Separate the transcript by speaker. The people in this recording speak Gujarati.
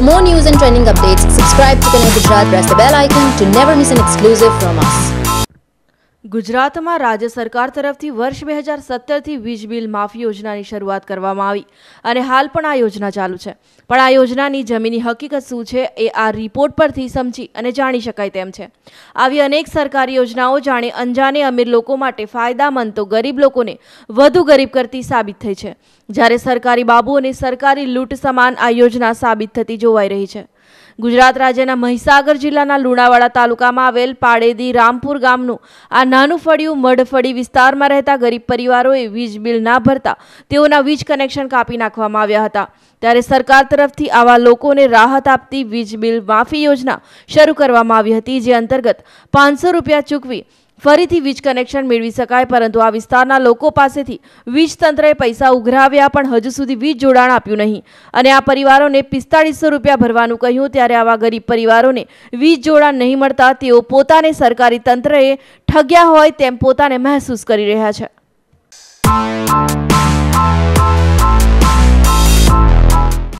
Speaker 1: For more news and trending updates, subscribe to Connect Gujarat, press the bell icon to never miss an exclusive from us.
Speaker 2: ગુજરાતમાં રાજ્ય સરકાર તરફથી વર્ષ બે હજાર સત્તરથી વીજ બિલ માફ યોજનાની શરૂઆત કરવામાં આવી અને હાલ પણ આ યોજના ચાલુ છે. પણ આ યોજનાની જમીની હકીકત શું છે એ આ રિપોર્ટ પરથી સમજી અને જાણી શકાય તેમ છે. આવી અનેક સરકારી યોજનાઓ જાણે અંજાને અમીર લોકો માટે ફાયદામંદ તો ગરીબ લોકોને વધુ ગરીબ કરતી સાબિત થઈ છે. જ્યારે સરકારી બાબુ અને સરકારી લૂંટ સમાન આ યોજના સાબિત થતી જોવાઈ રહી છે. ગુજરાત રાજ્યના મહીસાગર જિલ્લાના લુણાવાડા તાલુકામાં આવેલ પાડેદી રામપુર ગામનું આ નાનું ફળિયું મઢફળી વિસ્તારમાં રહેતા ગરીબ પરિવારોએ વીજ બિલ ના ભરતા તેઓના વીજ કનેક્શન કાપી નાખવામાં આવ્યા હતા. ત્યારે સરકાર તરફથી આવા લોકોને રાહત આપતી વીજ બિલ માફી યોજના શરૂ કરવામાં આવી હતી, જે અંતર્ગત પાંચસો રૂપિયા ચૂકવી ફરીથી વીજ કનેક્શન મેળવી શકાય, પરંતુ આ વિસ્તારના લોકો પાસેથી વીજ તંત્રએ પૈસા ઉઘરાવ્યા પણ હજુ સુધી વીજ જોડાણ આપ્યું નહીં. અને આ પરિવારોને પિસ્તાળીસો રૂપિયા ભરવાનું કહ્યું, ત્યારે આવા ગરીબ પરિવારોને વીજ જોડાણ નહીં મળતા તેઓ પોતાને સરકારી તંત્રએ ઠગ્યા હોય તેમ પોતાને મહેસૂસ કરી રહ્યા છે.